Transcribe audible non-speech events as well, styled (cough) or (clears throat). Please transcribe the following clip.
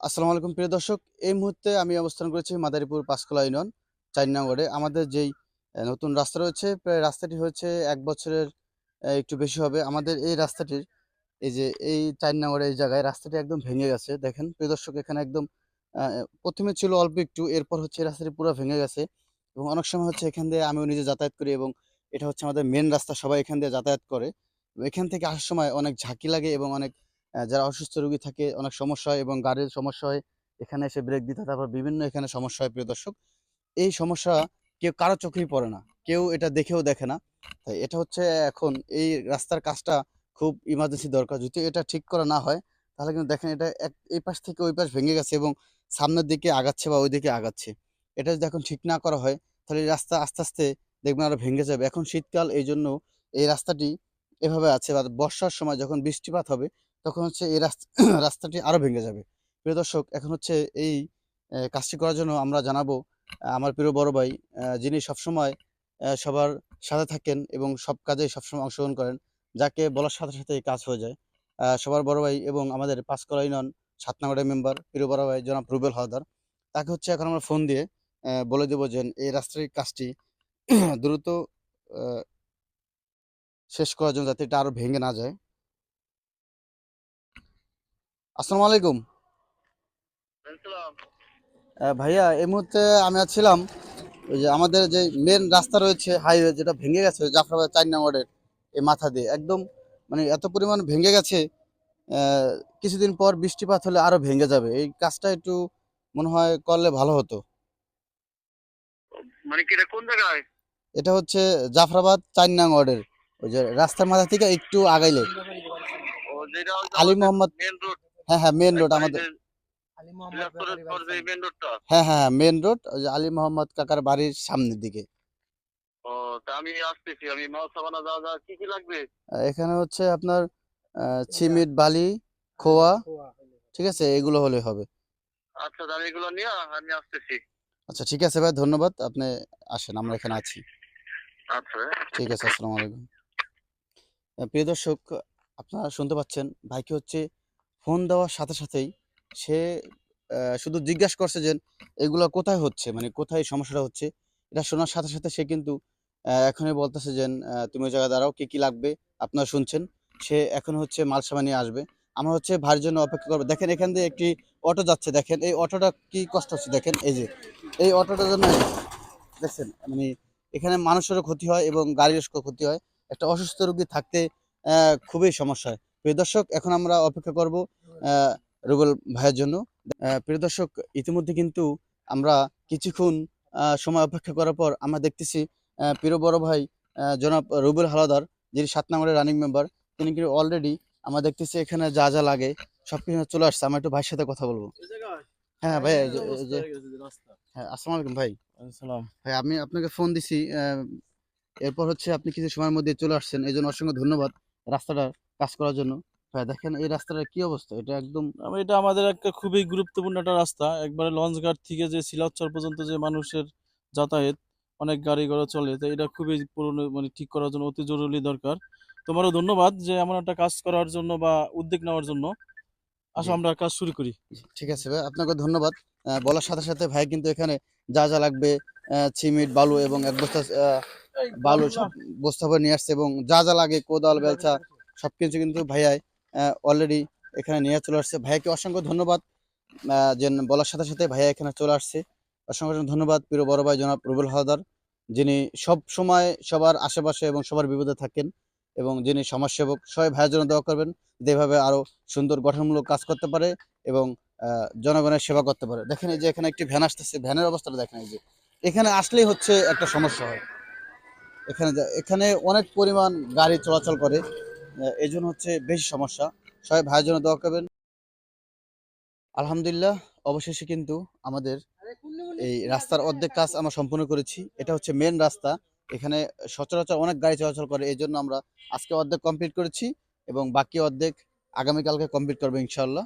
আসসালামু আলাইকুম, প্রিয় দর্শক। এই মুহূর্তে আমি অবস্থান করেছি মাদারীপুর পাঁচকলা ইউনিয়ন, চার নগরে আমাদের যেই নতুন রাস্তা রয়েছে, প্রায় রাস্তাটি হচ্ছে এক বছরের একটু বেশি হবে। আমাদের এই রাস্তাটির, এই যে, এই চার নগরে এই জায়গায় রাস্তাটি একদম ভেঙে গেছে। দেখেন, প্রিয় দর্শক, এখানে একদম প্রথমে ছিল অল্প একটু, এরপর হচ্ছে রাস্তাটি পুরো ভেঙে গেছে। এবং অনেক সময় হচ্ছে এখান দিয়ে আমিও নিজে যাতায়াত করি এবং এটা হচ্ছে আমাদের মেন রাস্তা, সবাই এখান দিয়ে যাতায়াত করে। এখান থেকে আসার সময় অনেক ঝাঁকি লাগে এবং অনেক যারা অসুস্থ রোগী থাকে, অনেক সমস্যা হয় এবং গাড়ির সমস্যা হয়, এখানে এসে ব্রেক দিতে তারপর বিভিন্ন এখানে সমস্যা হয়, প্রিয় দর্শক। এই সমস্যা কেউ কারও চোখেই পড়ে না, কেউ এটা দেখেও দেখে না। তাই এটা হচ্ছে এখন এই রাস্তার কাজটা খুব ইমার্জেন্সি দরকার। যদি এটা ঠিক করা না হয়, তাহলে কিন্তু দেখেন এটা এক, এই পাশ থেকে ওই পাশ ভেঙে গেছে এবং সামনের দিকে আগাচ্ছে বা ওই দিকে আগাচ্ছে। এটা যদি এখন ঠিক না করা হয়, তাহলে এই রাস্তা আস্তে আস্তে দেখবেন আরও ভেঙে যাবে। এখন শীতকাল এই জন্য এই রাস্তাটি এভাবে আছে। বা বর্ষার সময় যখন বৃষ্টিপাত হবে তখন হচ্ছে এই রাস্তা, (clears throat) রাস্তাটি আরও ভেঙে যাবে। প্রিয় দর্শক, এখন হচ্ছে এই কাজটি করার জন্য আমরা জানাব আমার প্রিয় বড় ভাই যিনি সবসময় সবার সাথে থাকেন এবং সব কাজে সবসময় অংশগ্রহণ করেন, যাকে বলার সাথে সাথে কাজ হয়ে যায়। সবার বড় ভাই এবং আমাদের পাঁচকলা ইউনিয়ন সাত নম্বরের মেম্বার, প্রিয় বড় ভাই জনাব রুবেল হাওদার তাকে হচ্ছে এখন আমরা ফোন দিয়ে বলে দেবো যে এই রাস্তার কাজটি (clears throat) দ্রুত শেষ করার জন্য যাতে এটা আরও ভেঙে না যায়। আসসালামু আলাইকুম। ভাইয়া এই মুহূর্তে আমি ছিলাম ওই যে আমাদের যে মেন রাস্তা রয়েছে হাইওয়ে যেটা ভেঙে গেছে জাফরাবাদ চার নম্বরের এই মাথা দিয়ে। একদম মানে এত পরিমাণ ভেঙে গেছে কিছুদিন পর বৃষ্টিপাত হলে আরও ভেঙে যাবে। এই কাজটা একটু মনে হয় করলে ভালো হতো। মানে কি এটা কোন জায়গায়? এটা হচ্ছে জাফরাবাদ চার নং ওয়ার্ডের ওই যে রাস্তার মাথা থেকে একটু আগাইলে। আলী মোহাম্মদ মেন রোড হ্যাঁ হ্যাঁ মেন রোড আমাদের হ্যাঁ হ্যাঁ মেন রোড ওই যে আলী মোহাম্মদ কাকার বাড়ির সামনের দিকে। ও তা আমি আসতেছি আমি মাল সাবানা যা যা কি কি লাগবে? এখানে হচ্ছে আপনার আহ, সিমেন্ট বালি খোয়া ঠিক আছে এগুলো হলে হবে। আচ্ছা আমি এগুলো নিয়ে আমি আসতেছি। আচ্ছা ঠিক আছে ভাই ধন্যবাদ আপনি আসেন আমরা এখানে আছি। আচ্ছা ঠিক আছে আসসালামু আলাইকুম। প্রিয় দর্শক আপনারা শুনতে পাচ্ছেন ভাইকে হচ্ছে ফোন দেওয়ার সাথে সাথেই সে শুধু জিজ্ঞাসা করছে যে এগুলো কোথায় হচ্ছে? মানে কোথায় সমস্যাটা হচ্ছে? এটা শোনার সাথে সাথে সে কিন্তু এখনই বলতেছে যে তুমি ওই জায়গায় দাঁড়াও, কী কী লাগবে? আপনারা শুনছেন? সে এখন হচ্ছে মাল সামান আসবে। আমরা হচ্ছে ভাইয়ের জন্য অপেক্ষা করব। দেখেন এখান দিয়ে একটি অটো যাচ্ছে। দেখেন এই অটোটা কি কষ্ট হচ্ছে? দেখেন এই যে, এই অটোটার জন্য দেখছেন? মানে এখানে মানুষেরও ক্ষতি হয় এবং গাড়িরও ক্ষতি হয়। একটা অসুস্থ রোগী থাকতে খুবই সমস্যা হয়। প্রিয় দর্শক, এখন আমরা অপেক্ষা করব রুবেল ভাইয়ের জন্য। প্রিয় দর্শক ইতিমধ্যে কিন্তু আমরা কিছুক্ষণ সময় অপেক্ষা করার পর আমরা দেখতেছি প্রিয় বড় ভাই জনাব রুবেল হালাদার যিনি সাত নম্বরের রানিং মেম্বার তিনি কিন্তু অলরেডি আমরা দেখতেছি এখানে যা যা লাগে সব কিছু চলে আসছে। আমরা একটু ভাইয়ের সাথে কথা বলব। হ্যাঁ ভাই এই যে- এই যে। হ্যাঁ আসসালামু আলাইকুম ভাই। ভাই আমি আপনাকে ফোন দিছি আহ, এরপর হচ্ছে আপনি কিছু সময়ের মধ্যে চলে আসছেন। এই জন্য অসংখ্য ধন্যবাদ রাস্তাটা কাজ করার জন্য। ভাই দেখেন এই রাস্তাটার কি অবস্থা? এটা একদম এটা আমাদের একটা খুবই গুরুত্বপূর্ণ একটা রাস্তা। একবারে লঞ্চ ঘাট থেকে যে শিলাচর পর্যন্ত যে মানুষের যাতায়াত অনেক গাড়ি ঘোড়া চলে তো এটা খুবই পুরনো মানে ঠিক করার জন্য অতি জরুরি দরকার। তোমারও ধন্যবাদ যে এমন একটা কাজ করার জন্য বা উদ্যোগ নেওয়ার জন্য। আসো আমরা কাজ শুরু করি। ঠিক আছে ভাই আপনাকে ধন্যবাদ। বলার সাথে সাথে ভাই কিন্তু এখানে যা যা লাগবে সিমেন্ট বালু এবং এক বস্তা বালু সব বস্তা নিয়ে আসছে এবং যা যা লাগে কোদাল বেলচা সবকিছু কিন্তু ভাইয়াই অলরেডি এখানে নিয়ে চলে আসছে। ভাইয়াকে অসংখ্য ধন্যবাদ। যে বলার সাথে সাথে ভাইয়া এখানে চলে আসছে। অসংখ্য ধন্যবাদ প্রিয় বড় ভাই জনাব রুবেল হাওদার, যিনি সব সময় সবার আশেপাশে এবং সবার বিপদে থাকেন এবং যিনি সমাজসেবক, সবাই ভাইয়ের জন্য দোয়া করবেন যেভাবে আরও সুন্দর গঠনমূলক কাজ করতে পারে এবং জনগণের সেবা করতে পারে। দেখেন এই যে এখানে একটি ভ্যান আসতেছে। ভ্যানের অবস্থাটা দেখেন এই যে। এখানে আসলেই হচ্ছে একটা সমস্যা হয়। এখানে এখানে অনেক পরিমাণ গাড়ি চলাচল করে। এই জন্য হচ্ছে বেশি সমস্যা। সবাই ভাইয়ের জন্য দোয়া করবেন। আলহামদুলিল্লাহ, অবশেষে কিন্তু আমাদের এই রাস্তার অর্ধেক কাজ আমরা সম্পূর্ণ করেছি। এটা হচ্ছে মেন রাস্তা। এখানে সচরাচর অনেক গাড়ি চলাচল করে এই জন্য আমরা আজকে অর্ধেক কমপ্লিট করেছি এবং বাকি অর্ধেক আগামীকালকে কমপ্লিট করব ইনশাল্লাহ